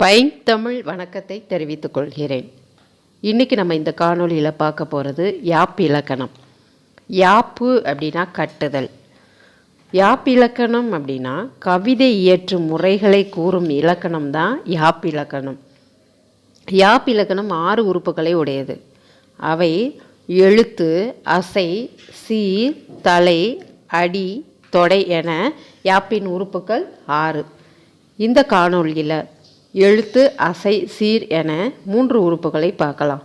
பைந்தமிழ் வணக்கத்தை தெரிவித்துக் கொள்கிறேன். இன்றைக்கி நம்ம இந்த காணொளியில் பார்க்க போகிறது யாப் இலக்கணம். யாப்பு அப்படின்னா கட்டுதல். யாப் இலக்கணம் அப்படின்னா கவிதை இயற்றும் முறைகளை கூறும் இலக்கணம் தான் யாப் இலக்கணம். யாப் இலக்கணம் ஆறு உறுப்புகளை உடையது. அவை எழுத்து அசை சீர் தலை அடி தொடை என யாப்பின் உறுப்புகள் ஆறு. இந்த காணொளியில் எழுத்து அசை சீர் என மூன்று உறுப்புகளை பார்க்கலாம்.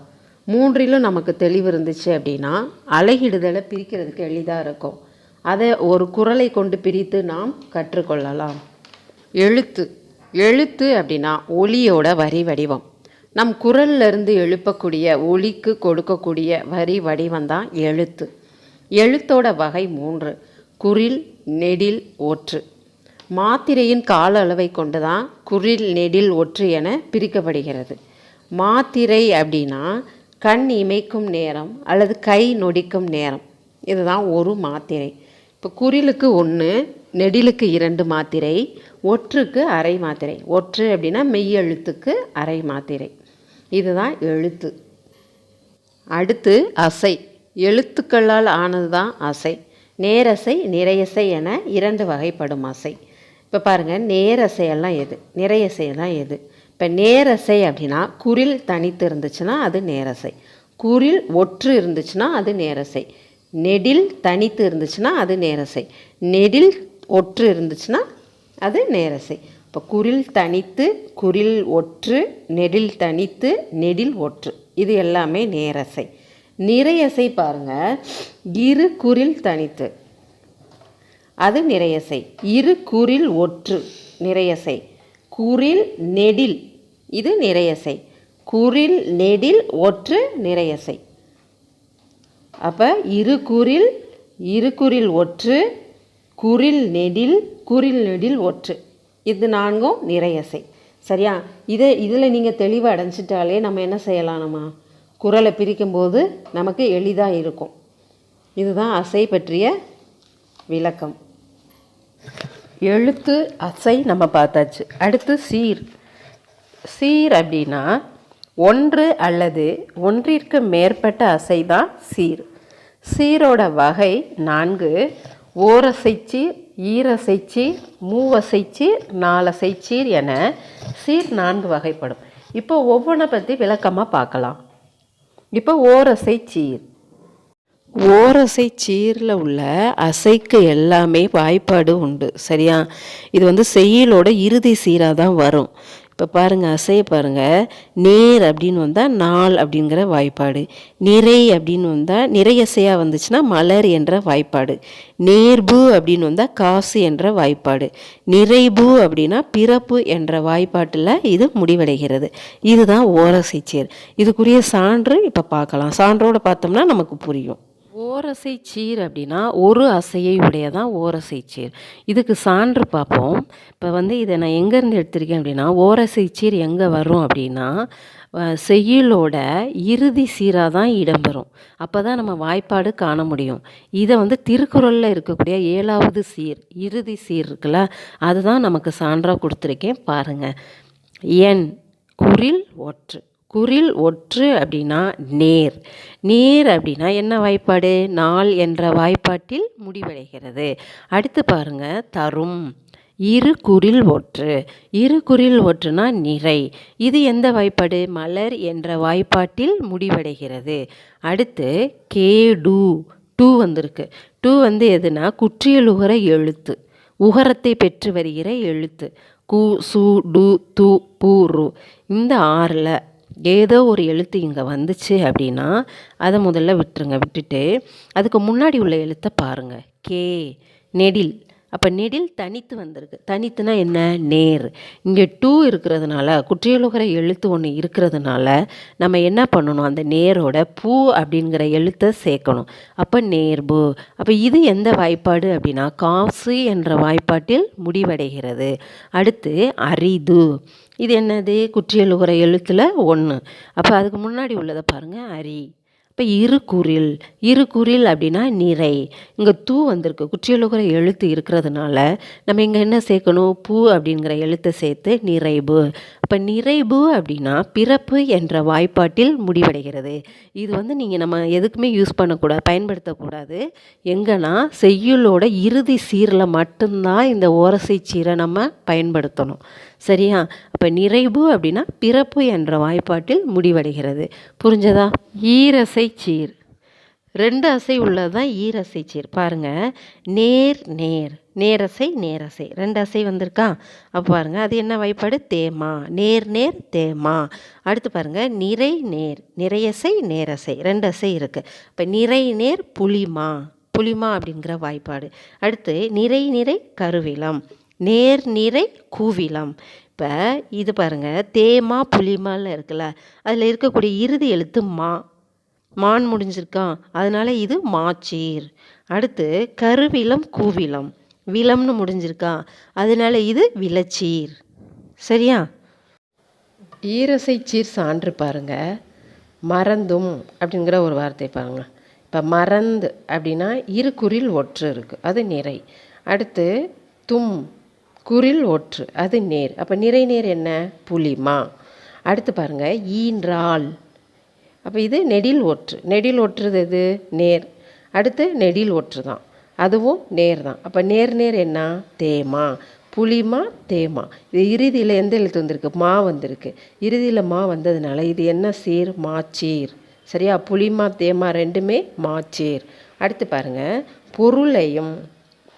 மூன்றிலும் நமக்கு தெளிவு இருந்துச்சு அப்படின்னா அலைகிடுதலை பிரிக்கிறதுக்கு எளிதாக இருக்கும். அதை ஒரு குரலை கொண்டு பிரித்து நாம் கற்றுக்கொள்ளலாம். எழுத்து. எழுத்து அப்படின்னா ஒளியோட வரி வடிவம். நம் குரல்லிருந்து எழுப்பக்கூடிய ஒளிக்கு கொடுக்கக்கூடிய வரி வடிவம் தான் எழுத்து. எழுத்தோட வகை மூன்று. குறில் நெடில் ஒற்று. மாத்திரையின் கால அளவை கொண்டு தான் குறில் நெடில் ஒற்று என பிரிக்கப்படுகிறது. மாத்திரை அப்படின்னா கண் இமைக்கும் நேரம் அல்லது கை நொடிக்கும் நேரம். இதுதான் ஒரு மாத்திரை. இப்போ குறிலுக்கு ஒன்று நெடிலுக்கு இரண்டு மாத்திரை ஒற்றுக்கு அரை மாத்திரை. ஒற்று அப்படின்னா மெய்யெழுத்துக்கு அரை மாத்திரை. இதுதான் எழுத்து. அடுத்து அசை. எழுத்துக்களால் ஆனது தான் அசை. நேரசை நிறையசை என இரண்டு வகைப்படும் அசை. இப்போ பாருங்கள் நேரசையெல்லாம் எது? நிறையசையெல்லாம் எது? இப்போ நேரசை அப்படின்னா குரில் தனித்து இருந்துச்சுன்னா அது நேரசை குரில் ஒற்று இருந்துச்சுன்னா அது நேரசை நெடில் தனித்து இருந்துச்சுன்னா அது நேரசை நெடில் ஒற்று இருந்துச்சுன்னா அது நேரசை இப்போ குரில் தனித்து குரில் ஒற்று நெடில் தனித்து நெடில் ஒற்று. இது எல்லாமே நேரசை நிறையசை பாருங்கள் இரு குரில் தனித்து. அது நிறையசை. இரு குரில் ஒற்று நிறையசை. குரில் நெடில் இது நிறையசை. குரில் நெடில் ஒற்று நிறையசை. அப்போ இரு குரில் இரு குரில் ஒற்று குரில் நெடில் குரில் நெடில் ஒற்று. இது நான்கும் நிறையசை. சரியா? இதை இதில் நீங்கள் தெளிவு அடைஞ்சிட்டாலே நம்ம என்ன செய்யலாம் நம்ம குரலை பிரிக்கும்போது நமக்கு எளிதாக இருக்கும். இதுதான் அசை பற்றிய விளக்கம். எழுத்து அசை நம்ம பார்த்தாச்சு. அடுத்து சீர். சீர் அப்படின்னா ஒன்று அல்லது ஒன்றிற்கு மேற்பட்ட அசை தான் சீர். சீரோட வகை நான்கு. ஓரசைச்சி ஈரசைச்சீர் மூவசைச்சீர் நாலசைச்சீர் என சீர் நான்கு வகைப்படும். இப்போ ஒவ்வொன்றை பற்றி விளக்கமாக பார்க்கலாம். இப்போ ஓரசை சீர். ஓரசை சீரில் உள்ள அசைக்கு எல்லாமே வாய்ப்பாடு உண்டு சரியா? இது வந்து செய்யலோட இறுதி சீராக தான் வரும். இப்போ பாருங்கள் அசையை பாருங்கள் நேர் அப்படின்னு வந்தால் நாள் அப்படிங்கிற வாய்ப்பாடு. நிறை அப்படின்னு வந்தால் நிறையசையாக வந்துச்சுன்னா மலர் என்ற வாய்ப்பாடு. நேர்பு அப்படின்னு வந்தால் காசு என்ற வாய்ப்பாடு. நிறைபு அப்படின்னா பிறப்பு என்ற வாய்ப்பாட்டில் இது முடிவடைகிறது. இதுதான் ஓரசை சேர். இதுக்குரிய சான்று இப்போ பார்க்கலாம். சான்றோடு பார்த்தோம்னா நமக்கு புரியும். ஓரசை சீர் அப்படின்னா ஒரு அசையை உடையதான் ஓரசை சீர். இதுக்கு சான்று பார்ப்போம். இப்போ வந்து இதை நான் எங்கேருந்து எடுத்திருக்கேன் அப்படின்னா ஓரசை சீர் எங்கே வரும் அப்படின்னா செய்யுளோட இறுதி சீராக தான் இடம்பெறும் அப்போ தான் நம்ம வாய்ப்பாடு காண முடியும். இதை வந்து திருக்குறளில் இருக்கக்கூடிய ஏழாவது சீர் இறுதி சீர் இருக்குல்ல அதுதான் நமக்கு சான்றாக கொடுத்துருக்கேன். பாருங்கள் என் குரில் ஒற்று. குறில் ஒற்று அப்படின்னா நேர். நேர் அப்படின்னா என்ன வாய்ப்பாடு? நாள் என்ற வாய்ப்பாட்டில் முடிவடைகிறது. அடுத்து பாருங்க தரும். இரு குறில் ஒற்று. இரு குறில் ஒற்றுனா நிறை. இது எந்த வாய்ப்பாடு? மலர் என்ற வாய்ப்பாட்டில் முடிவடைகிறது. அடுத்து கேடு. டூ வந்திருக்கு. டூ வந்து எதுனா? குற்றியலுகர எழுத்து. உகரத்தை பெற்று வருகிற எழுத்து. கு சு டு து பூ ரு. இந்த ஆறில் ஏதோ ஒரு எழுத்து இங்கே வந்துச்சு அப்படின்னா அதை முதல்ல விட்டுருங்க விட்டுட்டு அதுக்கு முன்னாடி உள்ள எழுத்தை பாருங்கள் கே நெடில். அப்போ நெடில் தனித்து வந்திருக்கு. தனித்துனா என்ன? நேர். இங்கே டூ இருக்கிறதுனால குற்றியலுகிற எழுத்து ஒன்று இருக்கிறதுனால நம்ம என்ன பண்ணணும்? அந்த நேரோட பூ அப்படிங்கிற எழுத்தை சேர்க்கணும். அப்போ நேர்பு. அப்போ இது எந்த வாய்ப்பாடு அப்படின்னா காசு என்ற வாய்ப்பாட்டில் முடிவடைகிறது. அடுத்து அரிது. இது என்னது? குற்றியலுகிற எழுத்தில் ஒன்று அப்போ அதுக்கு முன்னாடி உள்ளதை பாருங்கள் அரி. இப்போ இருகுறில் இருகுறில் அப்படின்னா நிறை. இங்கே தூ வந்திருக்கு. குற்றியலுகிற எழுத்து இருக்கிறதுனால நம்ம இங்கே என்ன சேர்க்கணும்? பூ அப்படிங்கிற எழுத்தை சேர்த்து நிறைவு. இப்போ நிறைவு அப்படின்னா பிறப்பு என்ற வாய்ப்பாட்டில் முடிவடைகிறது. இது வந்து நீங்கள் நம்ம எதுக்குமே யூஸ் பண்ணக்கூடாது பயன்படுத்தக்கூடாது. எங்கன்னா செய்யுளோட இறுதி சீரில் மட்டும்தான் இந்த ஓரசை சீரை நம்ம பயன்படுத்தணும். சரியா? அப்போ நிறைவு அப்படின்னா பிறப்பு என்ற வாய்ப்பாட்டில் முடிவடைகிறது. புரிஞ்சதா? ஈரசை சீர். ரெண்டு அசை உள்ளது தான் ஈரசை சீர். பாருங்கள் நேர் நேர். நேரசை நேரசை ரெண்டு அசை வந்திருக்கா? அப்போ பாருங்கள் அது என்ன வாய்ப்பாடு? தேமா. நேர் நேர் தேமா. அடுத்து பாருங்கள் நிறை நேர். நிறையசை நேரசை ரெண்டு அசை இருக்குது இப்போ நிறை நேர் புளிமா புளிமா அப்படிங்கிற வாய்ப்பாடு. அடுத்து நிறை நிறை கருவிலம் நேர் நிறை கூவிலம் இப்போ இது பாருங்கள் தேமா புளிமால இருக்குல்ல அதில் இருக்கக்கூடிய இறுதி எழுத்து மா. மான் முடிஞ்சிருக்கான் அதனால் இது மாச்சீர். அடுத்து கருவிலம் கூவிலம் விலம்னு முடிஞ்சிருக்கா? அதனால் இது விளச்சீர். சரியா? ஈரசை சீர் சான்று பாருங்க. மறந்தும் அப்படிங்கிற ஒரு வார்த்தை பாருங்க. இப்போ மறந்து அப்படின்னா இரு குறில் ஒற்று இருக்குது அது நிறை. அடுத்து தும் குறில் ஒற்று. அது நேர். அப்போ நிறை நேர் என்ன? புலிமா. அடுத்து பாருங்க ஈன்றால். அப்போ இது நெடில் ஒற்று. நெடில் ஒற்றுது எது? நேர். அடுத்து நெடில் ஒற்று தான். அதுவும் நேர் தான். அப்போ நேர் நேர் என்ன? தேமா. புளிமா தேமா. இது இறுதியில் எந்த எழுத்து வந்திருக்கு? மா வந்திருக்கு. இறுதியில் மா வந்ததுனால இது என்ன சீர்? மாச்சீர் சரியா? புளிமா தேமா ரெண்டுமே மாச்சீர் அடுத்து பாருங்கள் பொருளையும்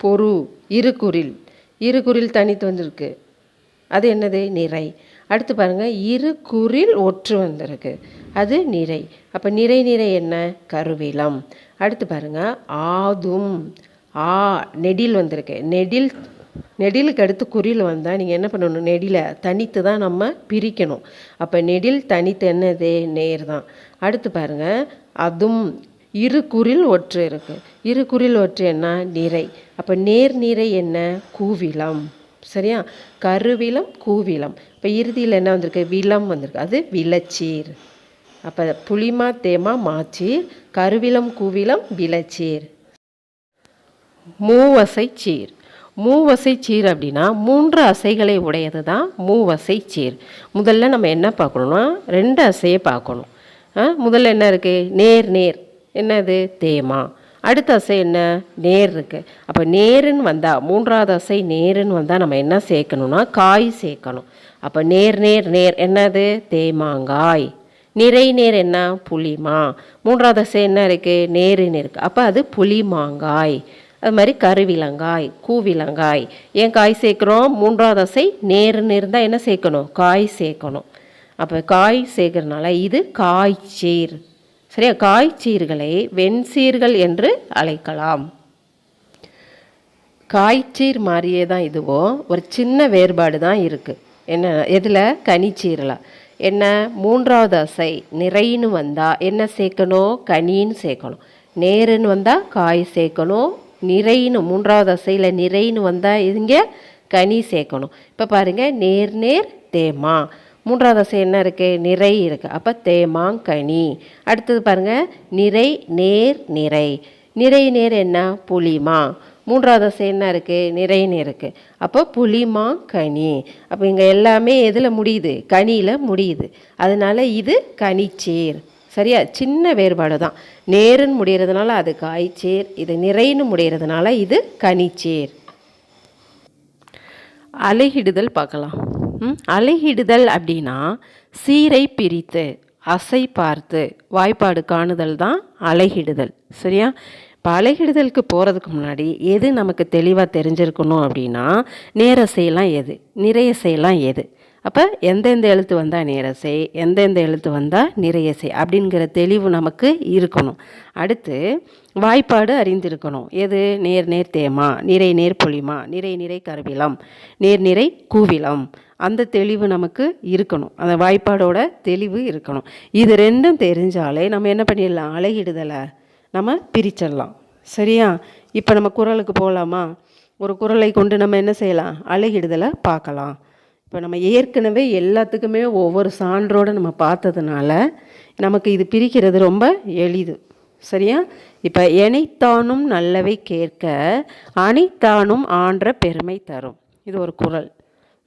பொரு இருகுறில். இருகுறில் தனித்து வந்திருக்கு. அது என்னது? நிறை. அடுத்து பாருங்கள் இரு குறில் ஒற்று வந்திருக்கு. அது நிறை. அப்போ நிறை நிறை என்ன? கருவிலம் அடுத்து பாருங்கள் ஆதும். ஆ நெடில் வந்திருக்கு. நெடில் நெடிலுக்கு அடுத்து குறில் வந்தால் நீங்கள் என்ன பண்ணணும்? நெடிலை தனித்து தான் நம்ம பிரிக்கணும். அப்போ நெடில் தனித்து என்னது? நேர் தான். அடுத்து பாருங்கள் அதும் இரு குறில் ஒற்று இருக்குது இரு குறில் ஒற்று என்ன? நிறை. அப்போ நேர் நிறை என்ன? கூவிலம் சரியா? கருவிலம் கூவிலம் இப்போ இறுதியில் என்ன வந்திருக்கு? விலம் வந்திருக்கு. அது விளச்சீர். அப்போ புளிமா தேமா மாச்சீர் கருவிலம் கூவிலம் விளச்சீர். மூவசை சீர். மூவசை சீர் அப்படின்னா மூன்று அசைகளை உடையது தான் மூவசை சீர். முதல்ல நம்ம என்ன பார்க்கணும்னா ரெண்டு அசையை பார்க்கணும். முதல்ல என்ன இருக்குது நேர் நேர். என்னது? தேமா. அடுத்த அசை என்ன? நேர் இருக்குது அப்போ நேருன்னு வந்தால் மூன்றாவது அசை நேருன்னு வந்தால் நம்ம என்ன சேர்க்கணும்னா காய் சேர்க்கணும். அப்போ நேர் நேர் நேர். என்னது? தேமாங்காய். நிறை நேர் என்ன? புளிமா. மூன்றாவது அசை என்ன இருக்குது நேருன்னு இருக்குது அப்போ அது புளிமாங்காய். அது மாதிரி கருவிலங்காய் கூவிலங்காய். ஏன் காய் சேர்க்குறோம்? மூன்றாவது அசை நேருன்னு இருந்தால் என்ன சேர்க்கணும்? காய் சேர்க்கணும். அப்போ காய் சேர்க்கறனால இது காய்ச்சீர். சரியா? காய்ச்சீர்களை வெண்சீர்கள் என்று அழைக்கலாம். காய்ச்சீர் மாதிரியே தான் இதுவோ ஒரு சின்ன வேறுபாடு தான் இருக்குது என்ன? எதில்? கனிச்சீரில். என்ன? மூன்றாவது அசை நிறைன்னு வந்தால் என்ன சேர்க்கணும்? கனின்னு சேர்க்கணும். நேருன்னு வந்தால் காய் சேர்க்கணும். நிறைன்னு மூன்றாவது அசையில் நிறைன்னு வந்தால் இங்கே கனி சேர்க்கணும். இப்போ பாருங்கள் நேர் நேர் தேமா. மூன்றாவது அசை என்ன இருக்குது நிறை இருக்குது அப்போ தேமாங்கனி அடுத்தது பாருங்கள் நிறை நேர் நிறை. நிறை நேர் என்ன? புளிமா. மூன்றாவது அசை என்ன இருக்குது நிறைன்னு இருக்குது அப்போ புளிமா கனி. அப்போ இங்கே எல்லாமே எதில் முடியுது? கனியில் முடியுது. அதனால இது கனிச்சேர். சரியா? சின்ன வேறுபாடு தான். நேருன்னு முடிகிறதுனால அது காய்ச்சேர். இது நிறைன்னு முடிகிறதுனால இது கனிச்சேர். அலைகிடுதல் பார்க்கலாம். அலைகிடுதல் அப்படின்னா சீரை பிரித்து அசை பார்த்து வாய்ப்பாடு காணுதல் தான் அலைகிடுதல் சரியா? பழகிடுதலுக்கு போகிறதுக்கு முன்னாடி எது நமக்கு தெளிவாக தெரிஞ்சிருக்கணும் அப்படின்னா நேரசையெல்லாம் எது? நிறைய செய்யலாம் எது? அப்போ எந்தெந்த எழுத்து வந்தால் நேரசை எந்தெந்த எழுத்து வந்தால் நிறையசை அப்படிங்கிற தெளிவு நமக்கு இருக்கணும். அடுத்து வாய்ப்பாடு அறிந்திருக்கணும். எது? நேர் நேர் தேமா நிறை நேர் புளிமா நிறை நிறை கருவிலம் நேர் நிறை கூவிலம் அந்த தெளிவு நமக்கு இருக்கணும். அந்த வாய்ப்பாடோட தெளிவு இருக்கணும். இது ரெண்டும் தெரிஞ்சாலே நம்ம என்ன பண்ணிடலாம்? அழகிடுதலை நம்ம பிரிச்சிடலாம். சரியா? இப்போ நம்ம குரலுக்கு போகலாமா ஒரு குரலை கொண்டு நம்ம என்ன செய்யலாம்? அழகிடுதலை பார்க்கலாம். இப்போ நம்ம ஏற்கனவே எல்லாத்துக்குமே ஒவ்வொரு சான்றோடு நம்ம பார்த்ததுனால நமக்கு இது பிரிக்கிறது ரொம்ப எளிது. சரியா? இப்போ எனைத்தானும் நல்லவை கேட்க அனைத்தானும் ஆன்ற பெருமை தரும். இது ஒரு குறள்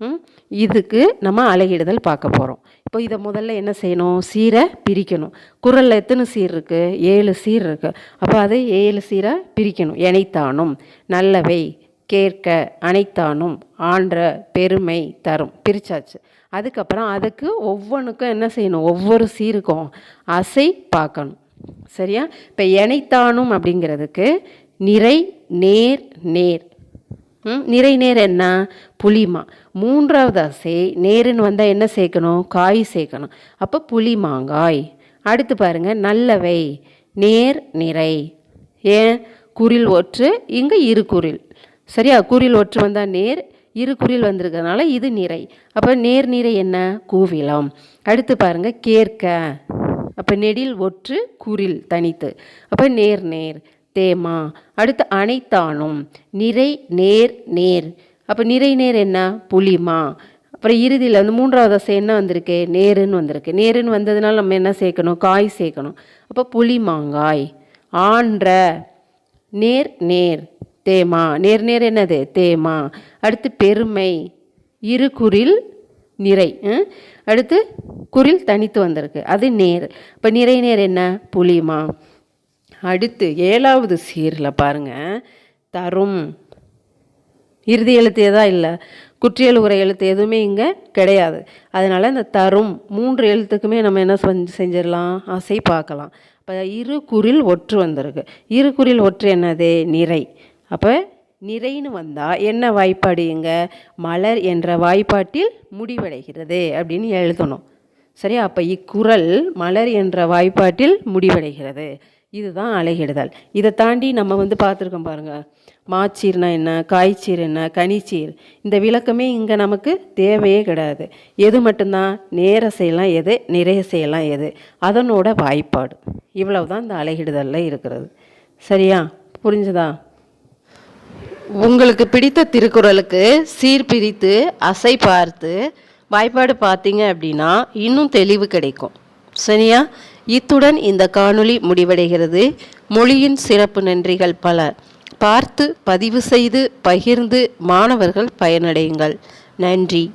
ம், இதுக்கு நம்ம அலகிடுதல் பார்க்க போகிறோம் இப்போ இதை முதல்ல என்ன செய்யணும்? சீரை பிரிக்கணும். குரலில் எத்தனை சீர் இருக்குது ஏழு சீர் இருக்குது அப்போ அதை ஏழு சீராக பிரிக்கணும். இணைத்தானும் நல்லவை கேட்க அனைத்தானும் ஆன்ற பெருமை தரும். பிரிச்சாச்சு. அதுக்கப்புறம் அதுக்கு ஒவ்வொன்றுக்கும் என்ன செய்யணும்? ஒவ்வொரு சீருக்கும் அசை பார்க்கணும். சரியா? இப்போ இணைத்தானும் அப்படிங்கிறதுக்கு நிறை நேர் நேர். நிறை நேர் என்ன? புளிமா. மூன்றாவது அசை நேருன்னு வந்தால் என்ன சேர்க்கணும்? காய் சேர்க்கணும். அப்போ புளி மாங்காய். அடுத்து பாருங்க நல்லவை. நேர் நிறை. ஏன்? குரில் ஒற்று இங்கே இரு குரில். சரியா? குரில் ஒற்று வந்தால் நேர் இரு குரில் வந்திருக்கிறதுனால இது நிறை. அப்போ நேர் நிறை என்ன? கூவிலம். அடுத்து பாருங்கள் கேர்க்க அப்போ நெடில் ஒற்று குரில் தனித்து. அப்போ நேர் நேர். தேமா அடுத்து அனைத்தானும் நிறை நேர் நேர். அப்போ நிறை நேர் என்ன? புளிமா அப்புறம் இறுதியில் வந்து மூன்றாவது அசை என்ன வந்திருக்கு? நேருன்னு வந்திருக்கு. நேருன்னு வந்ததுனால நம்ம என்ன சேர்க்கணும்? காய் சேர்க்கணும். அப்போ புளி மாங்காய் ஆன்ற நேர் நேர். தேமா. நேர் நேர் என்னது? தேமா. அடுத்து பெருமை. இரு குரில் நிறை. அடுத்து குரில் தனித்து வந்திருக்கு. அது நேர். இப்போ நிறை நேர் என்ன? புளிமா அடுத்து ஏழாவது சீரில் பாருங்கள் தரும். இறுதி எழுத்து எதா இல்லை. குற்றியல் உரை எழுத்து எதுவுமே இங்கே கிடையாது. அதனால் இந்த தரும் மூன்று எழுத்துக்குமே நம்ம என்ன செஞ்சு செஞ்சிடலாம்? ஆசை பார்க்கலாம். இப்போ இரு குரில் ஒற்று வந்திருக்கு. இரு குரில் ஒற்று என்னது? நிறை. அப்போ நிறைன்னு வந்தால் என்ன வாய்ப்பாடு இங்கே? மலர் என்ற வாய்ப்பாட்டில் முடிவடைகிறது அப்படின்னு எழுதணும். சரியா? அப்போ இக்குரல் மலர் என்ற வாய்ப்பாட்டில் முடிவடைகிறது. இதுதான் அலைகிடுதல். இதை தாண்டி நம்ம வந்து பார்த்துருக்கோம் பாருங்கள் மாச்சீர்னா என்ன காய்ச்சீர் என்ன கனிச்சீர். இந்த விளக்கமே இங்கே நமக்கு தேவையே கிடையாது. எது மட்டும்தான்? நேர செய்யலாம் எது? நிறைய செய்யலாம் எது? அதனோட வாய்ப்பாடு. இவ்வளவு தான் இந்த அலைகிடுதலில் இருக்கிறது. சரியா? புரிஞ்சுதா? உங்களுக்கு பிடித்த திருக்குறளுக்கு சீர் பிரித்து அசை பார்த்து வாய்ப்பாடு பார்த்தீங்க அப்படின்னா இன்னும் தெளிவு கிடைக்கும். சரியா? இத்துடன் இந்த காணொளி முடிவடைகிறது. மொழியின் சிறப்பு நன்றிகள் பல. பார்த்து பதிவு செய்து பகிர்ந்து மாணவர்கள் பயனடையுங்கள். நன்றி.